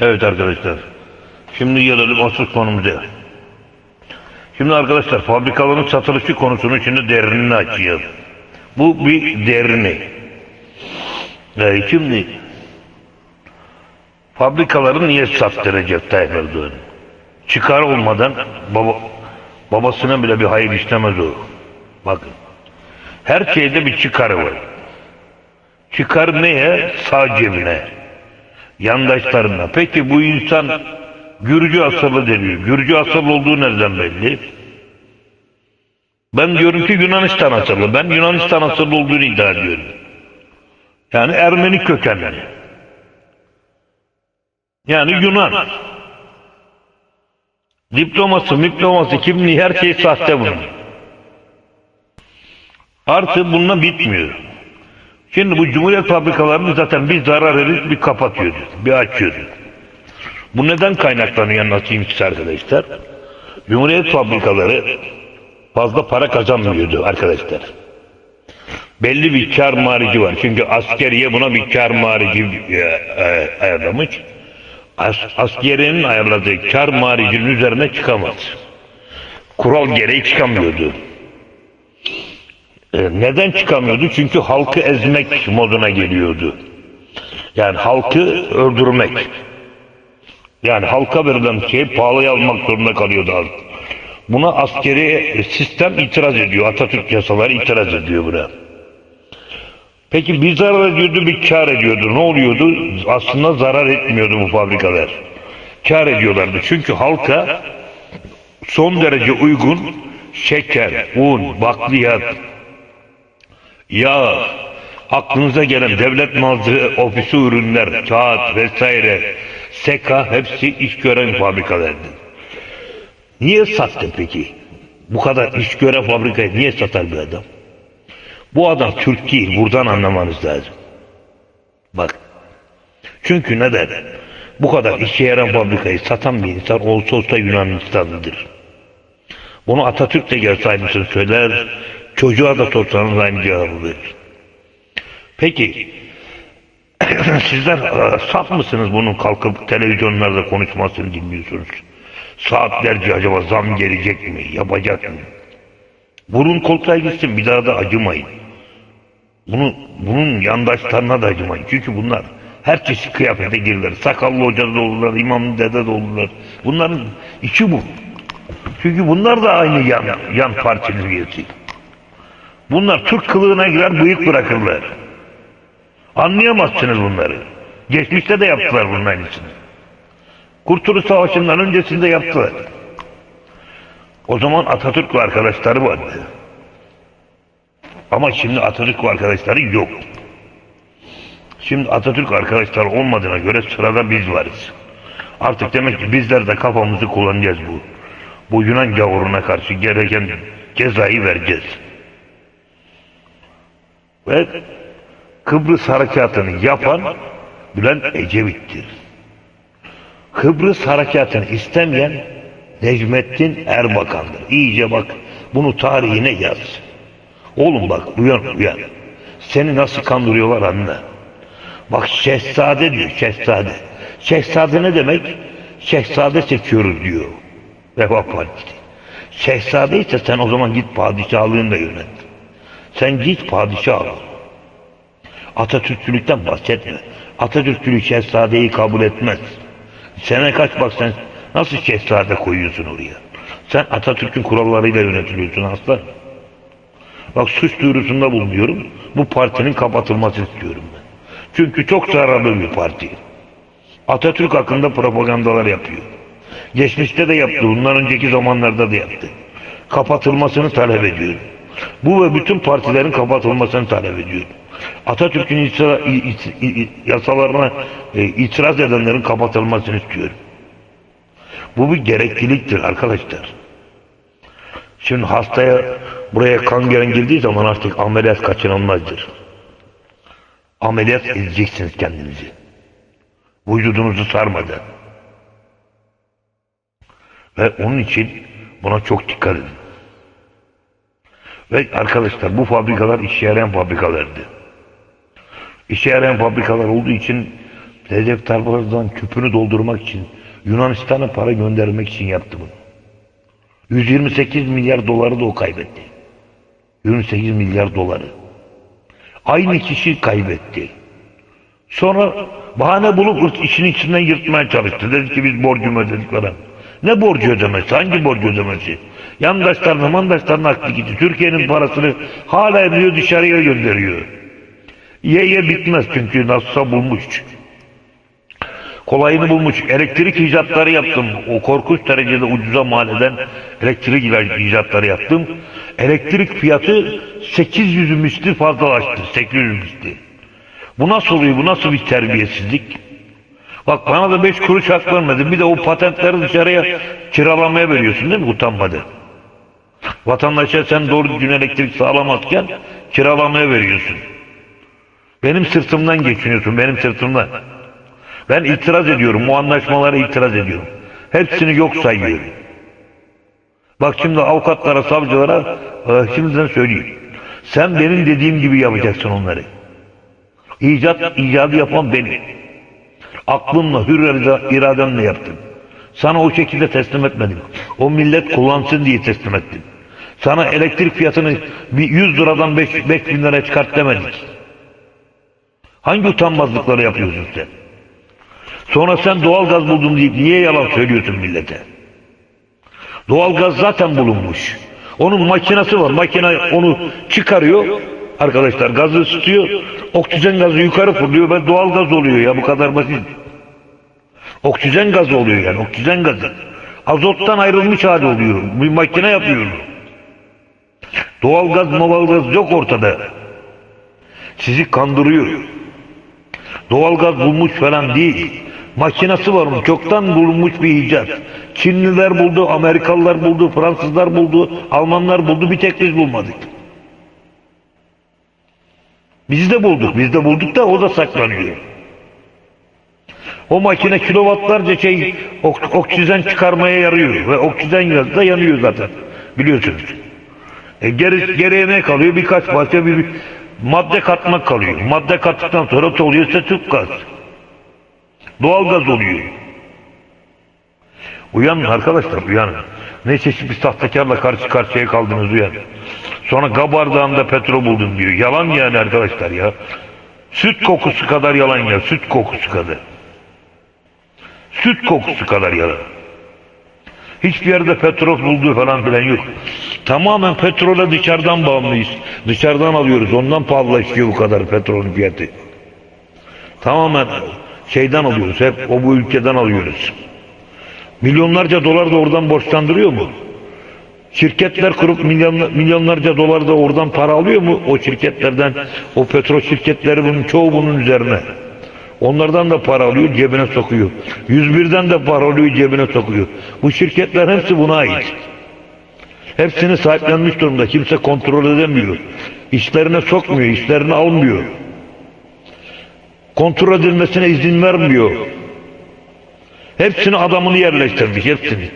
Evet arkadaşlar. Şimdi gelelim asıl konumuza. Şimdi arkadaşlar fabrikaların satılışı konusunu şimdi derinini açacağız. Bu bir derini. Ee, şimdi fabrikaları niye sattıracak Tayyip Erdoğan? Çıkar olmadan baba, babasına bile bir hayır istemez o. Bakın. Her şeyde bir çıkarı var. Çıkar neye? Sağ cebine. Yandaşlarına. Peki bu insan Gürcü asıllı deniyor. Gürcü asıllı olduğu nereden belli? Ben diyorum ki Yunanistan asıllı. Ben Yunanistan asıllı olduğunu iddia ediyorum. Yani Ermeni kökenli. Yani Yunan. Diploması, diploması, kimliği her şey sahte bunun. Artı bununla bitmiyor. Şimdi bu Cumhuriyet fabrikalarını zaten bir zarar edip bir kapatıyoruz, bir açıyoruz. Bu neden kaynaklanıyor anlatayım size arkadaşlar. Cumhuriyet fabrikaları fazla para kazanmıyordu arkadaşlar. Belli bir kar marici var. Çünkü askeriye buna bir kar marici e, e, ayarlamış. As, askeriyenin ayarladığı kar maricinin üzerine çıkamaz. Kural gereği çıkamıyordu. E, neden çıkamıyordu? Çünkü halkı ezmek moduna geliyordu. Yani halkı öldürmek. Yani halka verilen şey pahalıya almak zorunda kalıyordu halk. Buna askeri sistem itiraz ediyor. Atatürk yasaları itiraz ediyor buna. Peki bir zarar ediyordu bir kar ediyordu. Ne oluyordu? Aslında zarar etmiyordu bu fabrikalar. Kar ediyorlardı. Çünkü halka son derece uygun şeker, un, bakliyat, yağ, aklınıza gelen devlet malzeme ofisi ürünler, kağıt vesaire, seka hepsi iş gören fabrikalardı. Niye sattı peki? Bu kadar iş gören fabrikayı niye satar bir adam? Bu adam Türk değil, buradan anlamanız lazım. Bak. Çünkü neden? Bu kadar işe yaran fabrikayı satan bir insan olsa olsa Yunanistanlıdır. Bunu Atatürk de gelse aynısını söyler, çocuğa da sorsanız aynı cevabı verir. Peki, sizler e, saf mısınız bunun kalkıp televizyonlarda konuşmasını dinliyorsunuz? Saatlerce acaba zam gelecek mi, yapacak mı? Burun koltuğa gitsin bir daha da acımayın. Bunu, bunun yandaşlarına da acımayın. Çünkü bunlar her çeşit kıyafete girdiler. Sakallı hoca da olurlar, imam dede de olurlar. Bunların içi bu. Çünkü bunlar da aynı yan, yan partinin üyesi. Bunlar Türk kılığına girer bıyık bırakırlar. Anlayamazsınız bunları. Geçmişte de yaptılar bunun aynısını. Kurtuluş Savaşı'ndan öncesinde yaptılar. O zaman Atatürk arkadaşları vardı. Ama şimdi Atatürk arkadaşları yok. Şimdi Atatürk arkadaşları olmadığına göre sırada biz varız. Artık demek ki bizler de kafamızı kullanacağız bu. Bu Yunan gavuruna karşı gereken cezayı vereceğiz. Ve Kıbrıs harekatını yapan Bülent Ecevit'tir. Kıbrıs harekatını istemeyen Necmettin Erbakan'dır. İyice bak bunu tarihine yaz. Oğlum bak uyan uyan. Seni nasıl kandırıyorlar anla. Bak şehzade diyor şehzade. Şehzade ne demek? Şehzade seçiyoruz diyor. Refah Partisi. Şehzade ise sen o zaman git padişahlığını da yönet. Sen git padişah. Atatürkçülükten bahsetme. Atatürkçülük şehzadeyi kabul etmez. Sene kaç bak sen nasıl şehzade koyuyorsun oraya? Sen Atatürk'ün kurallarıyla yönetiliyorsun aslan. Bak suç duyurusunda bulunuyorum. Bu partinin kapatılmasını istiyorum ben. Çünkü çok zararlı bir parti. Atatürk hakkında propagandalar yapıyor. Geçmişte de yaptı. Bundan önceki zamanlarda da yaptı. Kapatılmasını talep ediyorum. Bu ve bütün partilerin kapatılmasını talep ediyorum. Atatürk'ün yasalarına e, itiraz edenlerin kapatılmasını istiyorum. Bu bir gerekliliktir arkadaşlar. Şimdi hastaya buraya kan gelen girdiği zaman artık ameliyat kaçınılmazdır. Ameliyat edeceksiniz kendinizi. Vücudunuzu sarmadan. Ve onun için buna çok dikkat edin. Ve arkadaşlar bu fabrikalar işe yarayan fabrikalardı. İşe yarayan fabrikalar olduğu için Recep Erdoğan küpünü doldurmak için Yunanistan'a para göndermek için yaptı bunu. 128 milyar doları da o kaybetti. 28 milyar doları. Aynı kişi kaybetti. Sonra bahane bulup işin içinden yırtmaya çalıştı. Dedi ki biz borcumu ödedik falan. Ne borcu ödemesi? Hangi borcu ödemesi? Yandaşlarına, mandaşlarına aklı gitti. Türkiye'nin parasını hala ediyor dışarıya gönderiyor. Ye ye bitmez çünkü nasılsa bulmuş. Kolayını bulmuş. Elektrik icatları yaptım. O korkunç derecede ucuza mal eden elektrik icatları yaptım. Elektrik fiyatı 800 misli fazlalaştı. 800 misli. Bu nasıl oluyor? Bu nasıl bir terbiyesizlik? Bak bana da 5 kuruş hak vermedin. Bir de o patentleri dışarıya kiralamaya veriyorsun değil mi? Utanmadı. Vatandaşa sen doğru düzgün elektrik sağlamazken kiralamaya veriyorsun. Benim sırtımdan geçiniyorsun. Benim sırtımdan. Ben itiraz ediyorum. Bu anlaşmalara itiraz ediyorum. Hepsini yok sayıyorum. Bak şimdi avukatlara, savcılara e, şimdiden söyleyeyim. Sen benim dediğim gibi yapacaksın onları. İcat, icadı yapan benim. Aklımla, hür irade- irademle yaptım. Sana o şekilde teslim etmedim. O millet kullansın diye teslim ettim. Sana elektrik fiyatını bir 100 liradan 5, 5 bin liraya çıkart demedik. Hangi utanmazlıkları yapıyorsun sen? Sonra sen doğalgaz buldum deyip niye yalan söylüyorsun millete? Doğalgaz zaten bulunmuş. Onun makinesi var. Makine onu çıkarıyor. Arkadaşlar gazı ısıtıyor. Oksijen gazı yukarı fırlıyor ve doğalgaz oluyor ya bu kadar basit. Oksijen gazı oluyor yani oksijen gazı. Azottan ayrılmış hali oluyor. Bir makine yapıyor. onu. Doğalgaz movalgaz yok ortada. Sizi kandırıyor. Doğalgaz bulmuş falan değil. Makinesi var onun. Çoktan bulunmuş bir icat. Çinliler buldu, Amerikalılar buldu, Fransızlar buldu, Almanlar buldu. Bir tek biz bulmadık. Biz de bulduk. Biz de bulduk da o da saklanıyor. O makine kilovatlarca şey ok- oksijen çıkarmaya yarıyor ve oksijen da yanıyor zaten. Biliyorsunuz. E geri, geriye ne kalıyor? Birkaç parça bir, bir madde katmak kalıyor. Madde kattıktan sonra ne oluyor? İşte tüp gaz. Doğal gaz oluyor. Uyanın arkadaşlar uyanın. Ne çeşit bir sahtekarla karşı karşıya kaldınız uyanın. Sonra Gabar Dağı'nda petrol buldum diyor. Yalan yani arkadaşlar ya. Süt kokusu kadar yalan ya. Süt kokusu kadar. Süt kokusu kadar yalan. Hiçbir yerde petrol bulduğu falan filan yok. Tamamen petrole dışarıdan bağımlıyız. Dışarıdan alıyoruz. Ondan pahalılaşıyor bu kadar petrolün fiyatı. Tamamen şeyden alıyoruz. Hep o bu ülkeden alıyoruz. Milyonlarca dolar da oradan borçlandırıyor mu? Şirketler kurup milyon, milyonlarca dolar da oradan para alıyor mu? O şirketlerden, o petrol şirketleri bunun çoğu bunun üzerine. Onlardan da para alıyor, cebine sokuyor. 101'den de para alıyor, cebine sokuyor. Bu şirketler hepsi buna ait. Hepsini sahiplenmiş durumda. Kimse kontrol edemiyor. İşlerine sokmuyor, işlerini almıyor. Kontrol edilmesine izin vermiyor. Hepsini adamını yerleştirmiş, hepsini.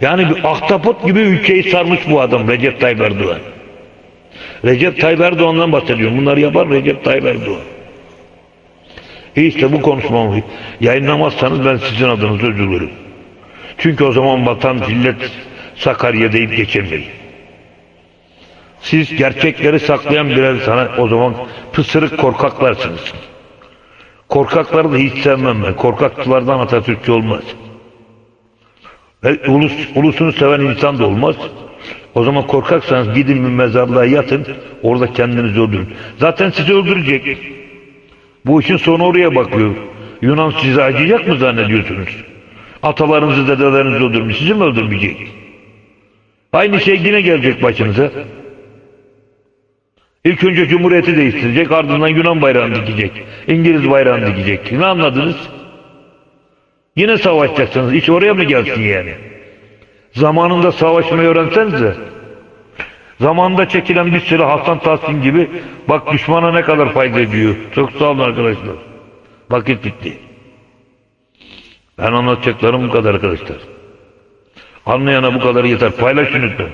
Yani bir ahtapot gibi ülkeyi sarmış bu adam Recep Tayyip Erdoğan. Recep Tayyip Erdoğan'dan bahsediyorum. Bunları yapar Recep Tayyip Erdoğan. İyi işte bu konuşmamı yayınlamazsanız ben sizin adınıza üzülürüm. Çünkü o zaman vatan millet Sakarya deyip geçemeyin. Siz gerçekleri saklayan birer sana o zaman pısırık korkaklarsınız. Korkakları da hiç sevmem ben. Korkakçılardan Atatürkçü olmaz. Ve ulus, ulusunu seven insan da olmaz. O zaman korkaksanız gidin bir mezarlığa yatın, orada kendinizi öldürün. Zaten sizi öldürecek. Bu işin sonu oraya bakıyor. Yunan sizi acıyacak mı zannediyorsunuz? Atalarınızı, dedelerinizi öldürmüş, sizi mi öldürmeyecek? Aynı şey yine gelecek başınıza. İlk önce Cumhuriyeti değiştirecek, ardından Yunan bayrağını dikecek, İngiliz bayrağını dikecek. Ne anladınız? Yine savaşacaksınız. İş oraya mı gelsin yani? Zamanında savaşmayı öğrensenize. Zamanında çekilen bir sürü Hasan Tahsin gibi bak düşmana ne kadar fayda ediyor. Çok sağ olun arkadaşlar. Vakit bitti. Ben anlatacaklarım bu kadar arkadaşlar. Anlayana bu kadar yeter. Paylaşın lütfen.